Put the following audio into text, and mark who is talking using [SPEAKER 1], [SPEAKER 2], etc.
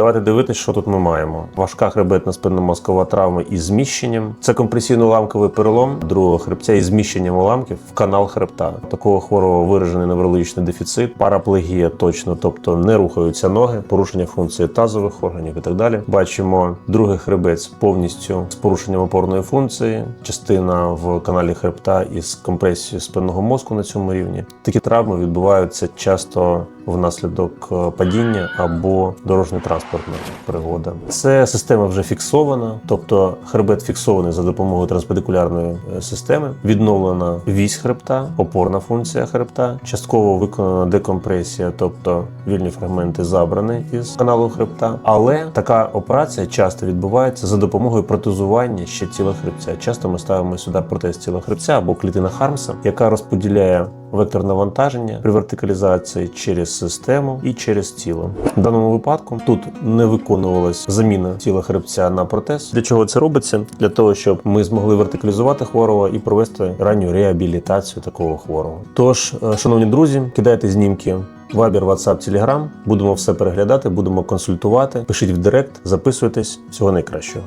[SPEAKER 1] Давайте дивитися, що тут ми маємо. Важка хребетна спинномозкова травма із зміщенням. Це компресійно-ламковий перелом другого хребця із зміщенням уламків в канал хребта. Такого хворого виражений неврологічний дефіцит, параплегія точно, тобто не рухаються ноги, порушення функції тазових органів і так далі. Бачимо другий хребець повністю з порушенням опорної функції, частина в каналі хребта із компресією спинного мозку на цьому рівні. Такі травми відбуваються часто внаслідок е, падіння або дорожньо-транспортна пригода. Це система вже фіксована, тобто хребет фіксований за допомогою транспедикулярної е, системи, відновлена вісь хребта, опорна функція хребта, частково виконана декомпресія, тобто вільні фрагменти забрані із каналу хребта. Але така операція часто відбувається за допомогою протезування ще тіла хребця. Часто ми ставимо сюди протез тіла хребця або клітина Хармса, яка розподіляє вектор навантаження при вертикалізації через систему і через тіло. В даному випадку тут не виконувалась заміна тіла хребця на протез. Для чого це робиться? Для того, щоб ми змогли вертикалізувати хворого і провести ранню реабілітацію такого хворого. Тож, е, шановні друзі, кидайте знімки. Вайбер, WhatsApp, Telegram. Будемо все переглядати, будемо консультувати. Пишіть в Директ, записуйтесь. Всього найкращого.